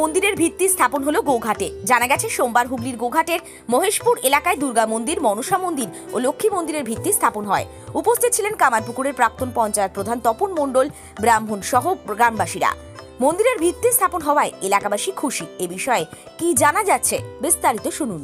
মন্দিরের ভিত্তি স্থাপন হলো গোঘাটে। জানা গেছে, সোমবার হুগলির গোঘাটের মহেশপুর এলাকায় দুর্গা মন্দির, মনসা মন্দির ও লক্ষ্মী মন্দিরের ভিত্তি স্থাপন হয়। উপস্থিত ছিলেন কামারপুকুরের প্রাক্তন পঞ্চায়েত প্রধান তপন মণ্ডল, ব্রাহ্মণ সহ গ্রামবাসীরা। মন্দিরের ভিত্তি স্থাপন হওয়ায় এলাকাবাসী খুশি। এ বিষয়ে কি জানা যাচ্ছে, বিস্তারিত শুনুন।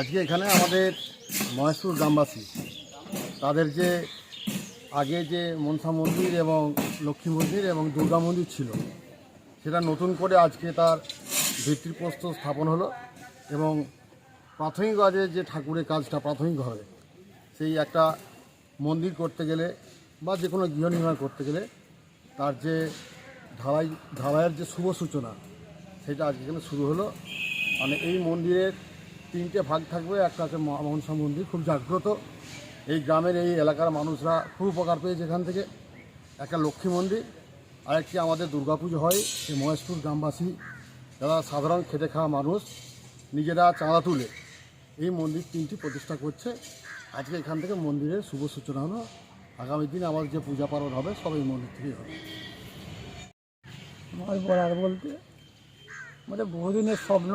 আজকে এখানে আমাদের মহেশপুর গ্রামবাসী, তাদের যে আগে যে মনসা মন্দির এবং লক্ষ্মী মন্দির এবং দুর্গা মন্দির ছিল, সেটা নতুন করে আজকে তার ভিত্তিপ্রস্তর স্থাপন হলো এবং প্রাথমিকভাবে যে ঠাকুরের কাজটা প্রাথমিকভাবে সেই একটা মন্দির করতে গেলে বা যে কোনো গৃহ নির্মাণ করতে গেলে তার যে ঢালাই, ঢালাইয়ের যে শুভ সূচনা, সেটা আজকে এখানে শুরু হলো। মানে এই মন্দিরের তিনটে ভাগ থাকবে, একটা মহা- মনসা মন্দির, খুব জাগ্রত। এই গ্রামের এই এলাকার মানুষরা খুব উপকার পেয়েছে এখান থেকে। একটা লক্ষ্মী মন্দির, আরেকটি আমাদের দুর্গাপুজো হয় এই মহেশপুর গ্রামবাসী। যারা সাধারণ খেটে খাওয়া মানুষ, নিজেরা চাঁদা তুলে এই মন্দির তিনটি প্রতিষ্ঠা করছে। আজকে এখান থেকে মন্দিরের শুভ সূচনা হলো। আগামী দিন আবার যে পূজা পার্বণ হবে সব এই মন্দির থেকেই হবে। আমার বলার বলতে মানে বহুদিনের স্বপ্ন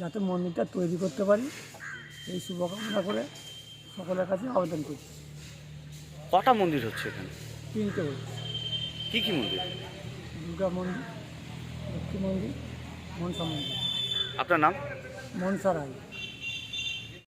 যাতে মন্দিরটা তৈরি করতে পারি এই শুভকামনা করে সকলের কাছে আবেদন করছি। কটা মন্দির হচ্ছে এখানে? তিনটে হচ্ছে। কি কি মন্দির? দুর্গা মন্দির লক্ষ্মী মন্দির মনসা মন্দির। আপনার নাম? মনসা রায়।